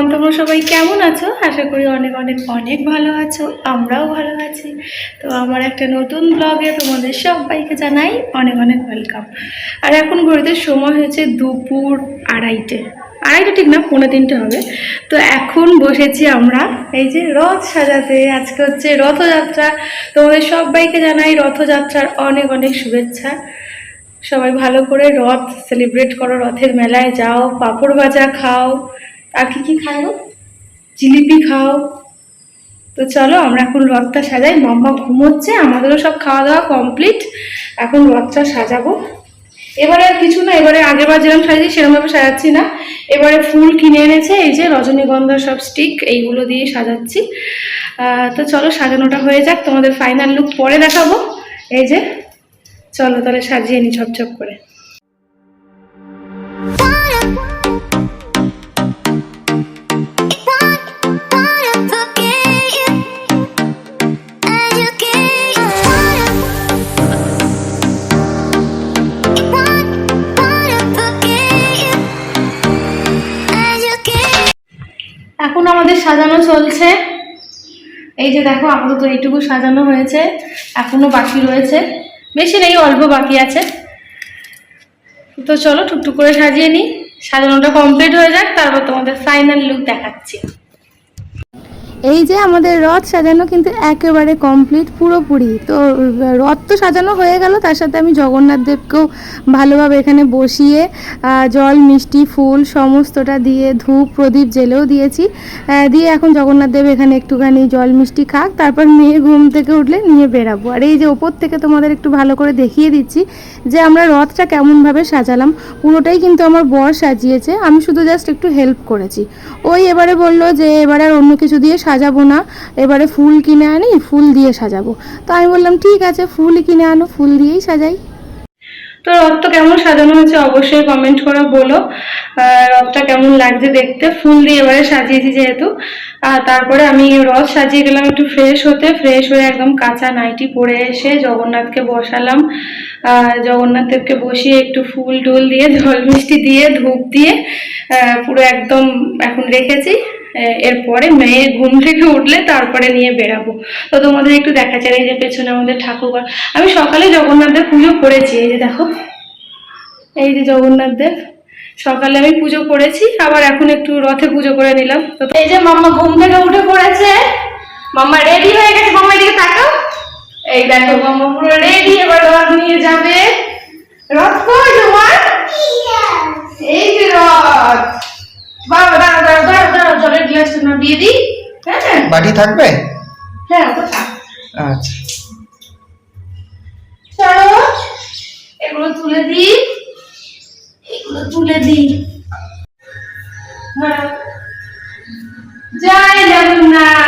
Everyone তোমরা সবাই কেমন আছো? আশা করি অনেক অনেক অনেক ভালো আছো, আমরাও ভালো আছি। তো আমার একটা নতুন ব্লগে তোমাদের সবাইকে জানাই অনেক অনেক ওয়েলকাম আর এখন ঘড়িতে সময় হয়েছে দুপুর আড়াইটে। আড়াইটা ঠিক না, পৌনে তিনটে হবে। তো এখন বসেছি আমরা, এই যে রথ সাজাতে। আজকে হচ্ছে রথযাত্রা। তোমাদের সবাইকে জানাই রথযাত্রার অনেক অনেক শুভেচ্ছা। সবাই ভালো করে রথ সেলিব্রেট করো, রথের মেলায় যাও, পাঁপড় ভাজা খাও। আর কি কি খাও জিলিপি খাও। তো চলো, আমরা এখন রথটা সাজাই। মাম্মা ঘুমোচ্ছে, আমাদেরও সব খাওয়া দাওয়া কমপ্লিট এখন রথটা সাজাবো। এবারে আর কিছু না, এবারে আগেরবার যেরকম সাজিয়েছি, সেরকমভাবে সাজাচ্ছি না। এবারে ফুল কিনে এনেছে, এই যে রজনীগন্ধা সব স্টিক এইগুলো দিয়ে সাজাচ্ছি। তো চলো, সাজানোটা হয়ে যাক। তোমাদের ফাইনাল লুক পরে দেখাবো। এই যে, চলো তাহলে সাজিয়ে নি ঝপঝপ করে। চলছে। এই যে দেখো, আপাতত এইটুকু সাজানো হয়েছে, এখনও বাকি রয়েছে। বেশি নেই, অল্প বাকি আছে। তো চলো, টুকটুক করে সাজিয়ে নিই। সাজানোটা কমপ্লিট হয়ে যাক, তারপর তোমাদের ফাইনাল লুক দেখাচ্ছি। এই যে আমাদের রথ সাজানো কিন্তু একেবারে কমপ্লিট পুরোপুরি। তো, রথ তো সাজানো হয়ে গেল, তার সাথে আমি জগন্নাথ দেবকেও ভালোভাবে এখানে বসিয়ে জল, মিষ্টি, ফুল সমস্তটা দিয়ে ধূপ, প্রদীপ জেলেও দিয়েছি। দিয়ে এখন জগন্নাথ দেব এখানে একটুখানি জল, মিষ্টি খাক, তারপর মেয়ে ঘুম থেকে উঠলে নিয়ে বেরাবো আর এই যে ওপর থেকে তোমাদের একটু ভালো করে দেখিয়ে দিচ্ছি যে আমরা রথটা কেমনভাবে সাজালাম, পুরোটাই কিন্তু আমার বর সাজিয়েছে, আমি শুধু জাস্ট একটু হেল্প করেছি। ওই এবারে বলল যে এবারে আর অন্য কিছু দিয়ে সাজাবো না। এবারে ফুল কিনে আনি ফুল দিয়ে সাজাবো। তো আমি বললাম ঠিক আছে ফুল কিনে আনো ফুল দিয়েই সাজাই। তো রথটা কেমন সাজানো হয়েছে অবশ্যই কমেন্ট করে বলো। রথটা কেমন লাগছে দেখতে? ফুল দিয়ে এবারে সাজিয়েছি যেহেতু। আর তারপরে আমি রথ সাজিয়ে গেলাম একটু ফ্রেশ হতে। ফ্রেশ হয়ে একদম কাঁচা নাইটি পরে এসে জগন্নাথকে বসালাম। আহ, জগন্নাথ দেবকে বসিয়ে একটু ফুল টুল দিয়ে জল মিষ্টি দিয়ে ধূপ দিয়ে পুরো একদম এখন রেখেছি। এরপরে মেয়ে ঘুম থেকে উঠলে তারপরে নিয়ে বেরাবো তো তোমাদের একটু দেখা যায় এই যে পেছনে আমাদের ঠাকুর আমি সকালে জগন্নাথদের পুজো করেছি, এই যে দেখো। এই যে জগন্নাথ দেব। সকালে আমি পুজো করেছি, আবার এখন একটু রথে পুজো করে নিলাম। তো এই যে মাম্মা ঘুম থেকে উঠে পড়েছে। মাম্মা রেডি হয়ে গেছে, মাম্মা এদিকে তাকাও। এই দেখো, মাম্মা পুরো রেডি এবার রথ নিয়ে যাবে। রথ কই তোমার? এই যে রথ বাবা দাঁড়া দাঁড়া দাঁড়া দাঁড়া জলের গ্লাসটা না দিয়ে দিই? হ্যাঁ। বাটি থাকবে? হ্যাঁ ওটা থাক। আচ্ছা। চলো এগুলো তুলে দিই। এগুলো তুলে দিই। যাই জয় জগন্নাথ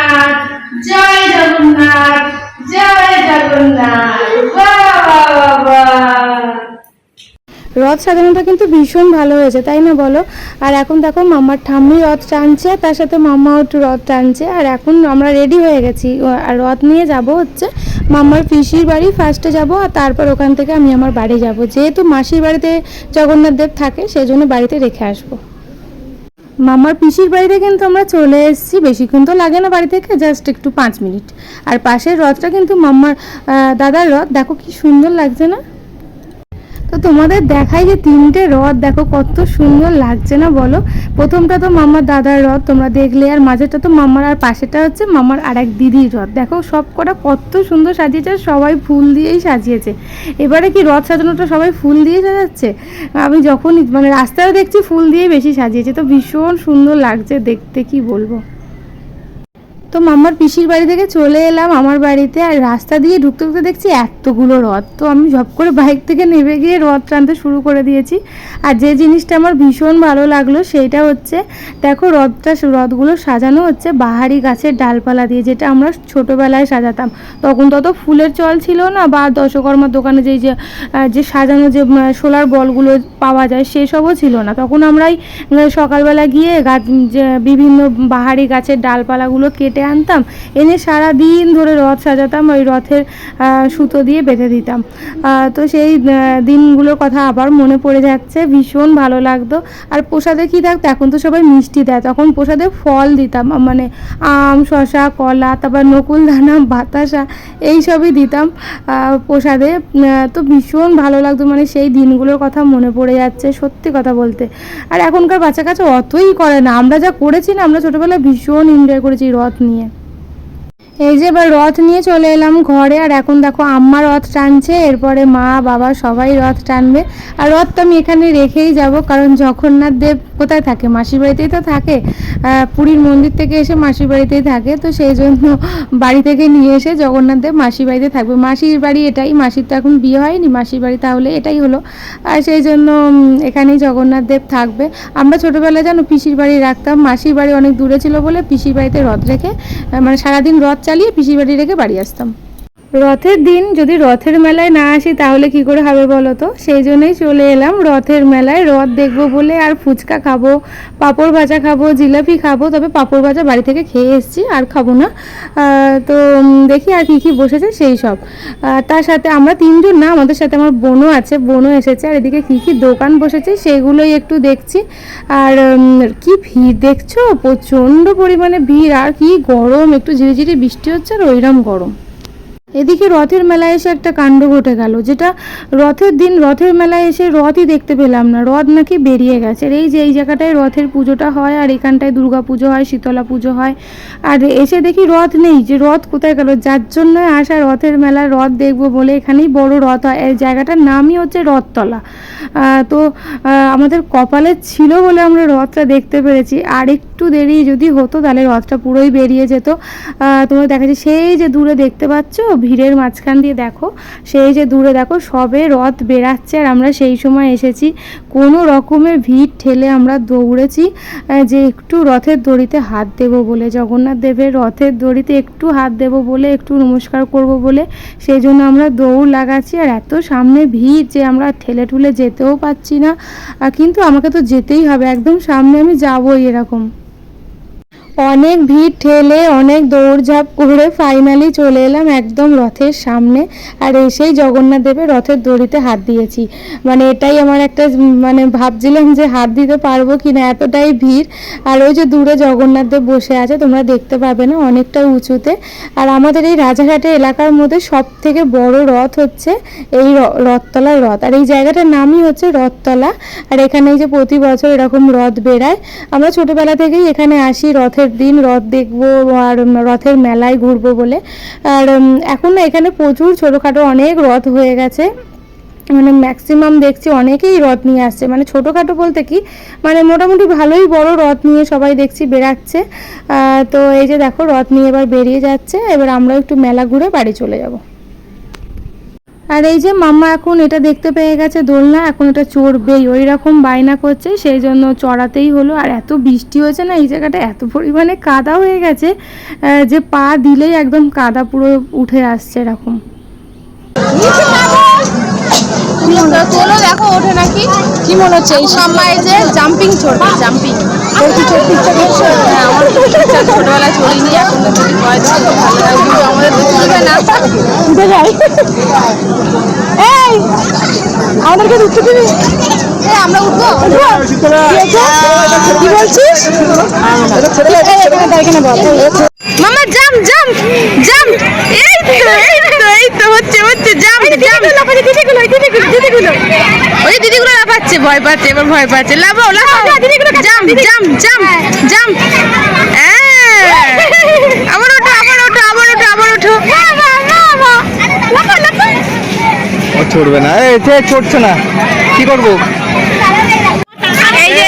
সাজানোটা কিন্তু ভীষণ ভালো হয়েছে, তাই না বলো? আর এখন দেখো মাম্মার ঠাম্মি রথ টানছে, তার সাথে মাম্মাও একটু রথ টানছে, আর এখন আমরা রেডি হয়ে গেছি। আর রথ নিয়ে যাব হচ্ছে মাম্মার পিসির বাড়ি ফার্স্টে যাব, আর তারপর ওখান থেকে আমি আমার বাড়ি যাব। যেহেতু মাসির বাড়িতে জগন্নাথ দেব থাকে সেই জন্য বাড়িতে রেখে আসব। মামার পিসির বাড়িতে কিন্তু আমরা চলে এসেছি, বেশিক্ষণ তো লাগে না বাড়ি থেকে জাস্ট একটু পাঁচ মিনিট। আর পাশের রথটা কিন্তু মাম্মার দাদার রথ, দেখো কি সুন্দর লাগছে না? তো তোমাদের দেখাই যে তিনটে রথ দেখো কত সুন্দর লাগছে না বলো? প্রথমটা তো মামার দাদার রথ তোমরা দেখলে, আর মাঝেটা তো মামার, আর পাশেটা হচ্ছে মামার আর এক দিদির রথ দেখো সব কটা কত সুন্দর সাজিয়েছে সবাই ফুল দিয়েই সাজিয়েছে। এবারে কি রথ সাজানোটা সবাই ফুল দিয়ে সাজাচ্ছে? আমি যখনই মানে রাস্তায় দেখছি ফুল দিয়ে বেশি সাজিয়েছে, তো ভীষণ সুন্দর লাগছে দেখতে, কি বলব? তো মামার পিসির বাড়ি থেকে চলে এলাম আমার বাড়িতে আর রাস্তা দিয়ে ঢুকতে ঢুকতে দেখছি এতগুলো রথ তো আমি ঝপ করে বাইক থেকে নেমে গিয়ে রথ টানতে শুরু করে দিয়েছি। আর যে জিনিসটা আমার ভীষণ ভালো লাগল সেইটা হচ্ছে, দেখো রথটা রথগুলো সাজানো হচ্ছে বাহারি গাছের ডালপালা দিয়ে, যেটা আমরা ছোটোবেলায় সাজাতাম। তখন তত ফুলের চল ছিল না বা দশকর্মার দোকানে যেই যে যে সাজানো যে সোলার বলগুলো পাওয়া যায় সেসবও ছিল না। তখন আমরাই সকালবেলা গিয়ে গাছ বিভিন্ন বাহারি গাছের ডালপালাগুলো কেটে আনতাম। এনে সারা দিন ধরে রথ সাজাতাম, ওই রথের সুতো দিয়ে বেঁধে দিতাম। তো সেই দিনগুলোর কথা আবার মনে পড়ে যাচ্ছে। ভীষণ ভালো লাগতো। আর প্রসাদে কী থাকতো? এখন তো সবাই মিষ্টি দেয়। তখন প্রসাদে ফল দিতাম মানে আম শশা কলা, তারপর নকুল দানা বাতাসা, এইসবই দিতাম প্রসাদে। তো ভীষণ ভালো লাগতো। মানে সেই দিনগুলোর কথা মনে পড়ে যাচ্ছে সত্যি কথা বলতে। আর এখনকার বাচ্চা কাছে অতই করে না। আমরা যা করেছি না, আমরা ছোটোবেলায় ভীষণ এনজয় করেছি রথ নিয়ে। внимание. এই যে এবার রথ নিয়ে চলে এলাম ঘরে, আর এখন দেখো আম্মা রথ টানছে, এরপরে মা, বাবা সবাই রথ টানবে। আর রথ তো আমি এখানে রেখেই যাব, কারণ জগন্নাথ দেব কোথায় থাকে? মাসির বাড়িতেই তো থাকে। পুরীর মন্দির থেকে এসে মাসির বাড়িতেই থাকে, তো সেই জন্য বাড়ি থেকে নিয়ে এসে জগন্নাথ দেব মাসির বাড়িতে থাকবে। মাসির বাড়ি এটাই, মাসির তো এখন বিয়ে হয়নি, মাসির বাড়ি তাহলে এটাই হলো। আর সেই জন্য এখানেই জগন্নাথ দেব থাকবে। আমরা ছোটোবেলায় জানো পিসির বাড়ি রাখতাম, মাসির বাড়ি অনেক দূরে ছিল বলে পিসির বাড়িতে রথ রেখে মানে সারাদিন রথ চালিয়ে পিসির বাড়ি রেখে বাড়ি আসতাম। রথের দিন যদি রথের মেলায় না আসি, তাহলে কি করে হবে বলো তো? সেই জন্যই চলে এলাম রথের মেলায়। রথ দেখব বলে আর ফুচকা খাব, পাঁপড় ভাজা খাব, জিলাপি খাব, তবে পাঁপড় ভাজা বাড়ি থেকে খেয়ে এসেছি, আর খাব না। তো দেখি আর কি কি বসেছে সেই সব। তার সাথে আমরা তিনজন না, আমাদের সাথে আমার বোনও আছে, বোনও এসেছে, আর এদিকে কি কি দোকান বসেছে সেগুলোই একটু দেখছি। আর কি ভিড় দেখছ? প্রচণ্ড পরিমাণে ভিড়, আর কি গরম, একটু ঝিরিঝিরি বৃষ্টি হচ্ছে আর ওইরকম গরম। এদিকে রথের মেলায় এসে একটা কাণ্ড ঘটে গেল, যেটা রথের দিন রথের মেলায় এসে রথই দেখতে পেলাম না। রথ নাকি বেরিয়ে গেছে। এই যে, এই জায়গাটায় রথের পুজোটা হয়, আর এখানটায় দুর্গা পুজো হয়, শীতলা পুজো হয়। আর এসে দেখি রথ নেই, যে রথ কোথায় গেল? যার জন্য আসা রথের মেলা, রথ দেখব বলে এখানেই বড় রথ হয়। এই জায়গাটার নামই হচ্ছে রথতলা। তো আমাদের কপালে ছিল বলে আমরা রথটা দেখতে পেরেছি। আর একটু দেরি যদি হতো, তাহলে রথটা পুরোই বেরিয়ে যেত। তোমরা দেখা যাচ্ছে, সেই যে দূরে দেখতে পাচ্ছ ভিড়ের মাঝখান দিয়ে দেখো, সেই যে দূরে দেখো, সবে রথ বেরাচ্ছে আর আমরা সেই সময় এসেছি। কোনো রকমের ভিড় ঠেলে আমরা দৌড়েছি যে একটু রথের দড়িতে হাত দেব বলে, জগন্নাথ দেবের রথের দড়িতে একটু হাত দেব বলে, একটু নমস্কার করব বলে সেই জন্য আমরা দৌড় লাগাচ্ছি। আর এত সামনে ভিড় যে আমরা ঠেলে ঠুলে যেতেও পাচ্ছি না। কিন্তু আমাকে তো যেতেই হবে, একদম সামনে আমি যাবই এরকম। অনেক ভিড় ঠেলে, অনেক দৌড়ঝাঁপ করে ফাইনালি চলে এলাম একদম রথের সামনে। আর এসেই জগন্নাথ দেবের রথের দড়িতে হাত দিয়েছি। মানে এটাই আমার একটা মানে ভাবছিলাম যে হাত দিতে পারব কি না এতটাই ভিড়। আর ওই যে দূরে জগন্নাথ দেব বসে আছে, তোমরা দেখতে পাবে না অনেকটা উঁচুতে। আর আমাদের এই রাজাঘাটে এলাকার মধ্যে সব থেকে বড় রথ হচ্ছে এই রথতলার রথ। আর এই জায়গাটার নামই হচ্ছে রথতলা। আর এখানে এই যে প্রতি বছর এরকম রথ বেড়ায় আমরা ছোটবেলা থেকেই এখানে আসি, রথের দিন রথ দেখব আর রথের মেলায় ঘুরবো বলে। আর এখন না এখানে প্রচুর ছোটোখাটো অনেক রথ হয়ে গেছে। মানে ম্যাক্সিমাম দেখছি অনেকেই রথ নিয়ে আসছে। মানে ছোটোখাটো বলতে কি মানে মোটামুটি ভালোই বড় রথ নিয়ে সবাই দেখছি বেরাচ্ছে তো এই যে দেখো রথ নিয়ে এবার বেরিয়ে যাচ্ছে। এবার আমরা একটু মেলা ঘুরে বাড়ি চলে যাব। আর এই যে মাম্মা এখন এটা দেখতে পেয়ে গেছে দোলনা, এখন এটা চড়বেই। ওই রকম বায়না করছে, সেই জন্য চড়াতেই হলো। আর এত বৃষ্টি হয়েছে না, এই জায়গাটা এত পরিমাণে কাদা হয়ে গেছে যে পা দিলেই একদম কাদা পুরো উঠে আসছে এরকম। তোলো দেখো ওঠে নাকি কি মনে হচ্ছে এই সাম্মা যে জাম্পিং চড়বে জাম্পিং তোর কি চড়তে ইচ্ছা করছে হ্যাঁ আমার ইচ্ছা ছোটবেলায় চড়িনি এখন তো ভয় ভালো লাগবে আমাদের তো চলবে না যাই এই আমাদেরকে উঠতে দিবি আমরা উঠবো কি বলছিস মামা জাম্প জাম্প জাম্প এই তো এই তো এই তো হচ্ছে হচ্ছে জাম্প জাম্প দিদিগুলো দিদিগুলো দিদিগুলো ওই দিদিগুলো লাফাচ্ছে ভয় পাচ্ছে এবার ভয় পাচ্ছে। লাফাও লাফাও। জাম্প জাম্প জাম্প আবার ওঠো আবার ওঠো আবার ওঠো আবার ওঠো। ও না। এই সে চড়ছে না। কি করব? এই যে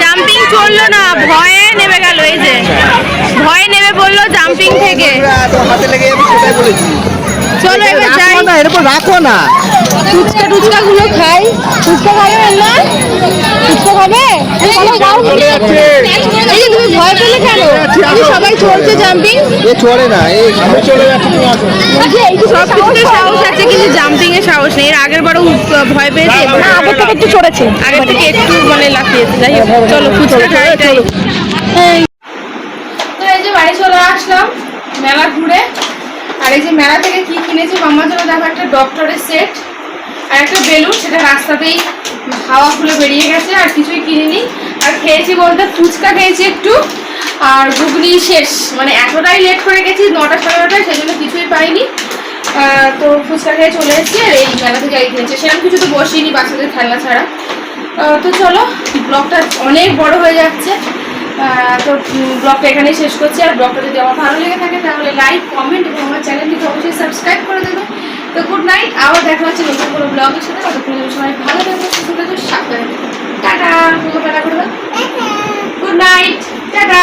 জাম্পিং চলল না ভয়ে নেমে গেল এই যে। জাম্পিং থেকে। হাতে লেগে যাবে সেটাই বলেছি। চলো এবার যাই। না এর উপর রাখো না। ফুচকা টুচকা গুলো খাই। ফুচকা খাবে না ফুচকা খাবে? চলে এই যে তুমি ভয় পেলে কেন? সবাই চলছে জাম্পিং এ চড়ে না এই আমি চলে যাচ্ছি তুমি আসো। সব কিছুতে সাহস আছে কিন্তু জাম্পিং এ সাহস নেই। এর আগের বারও ভয় পেয়েছে এবার আগের থেকে একটু চড়েছে। আগের থেকে একটু মানে লাফিয়েছে। যাই হোক চলো ফুচকা খাই এটাই তো বাড়ি চলে। আসলাম মেলা ঘুরে। আর এই যে মেলা থেকে কি কিনেছি মামার জন্য দেখো, একটা ডক্টরের সেট আর একটা বেলুন, সেটা রাস্তাতেই হাওয়া খুলে বেরিয়ে গেছে, আর কিছুই কিনিনি। আর খেয়েছি বলতে ফুচকা খেয়েছি একটু, আর ঘুগনি শেষ। মানে এতটাই লেট করে গেছি, নটা সাড়ে নটায় সেই জন্য কিছুই পাইনি। তো ফুচকা খেয়ে চলে এসেছি, আর এই মেলা থেকে এই কিনেছি। সেরকম কিছু তো বসিনি বাচ্চাদের খেলনা ছাড়া। তো চলো ব্লগটা অনেক বড় হয়ে যাচ্ছে। তো ব্লগটা এখানেই শেষ করছি। আর ব্লগটা যদি আমার ভালো লেগে থাকে তাহলে লাইক কমেন্ট এবং আমার চ্যানেলটিকে অবশ্যই সাবস্ক্রাইব করে দেবে। তো গুড নাইট আবার দেখা হচ্ছে নতুন কোনো ব্লগের সাথে। ততক্ষণ সবাই ভালো থাকবে সুস্থ থাকবে সাবধানে tata. Tata good night tata.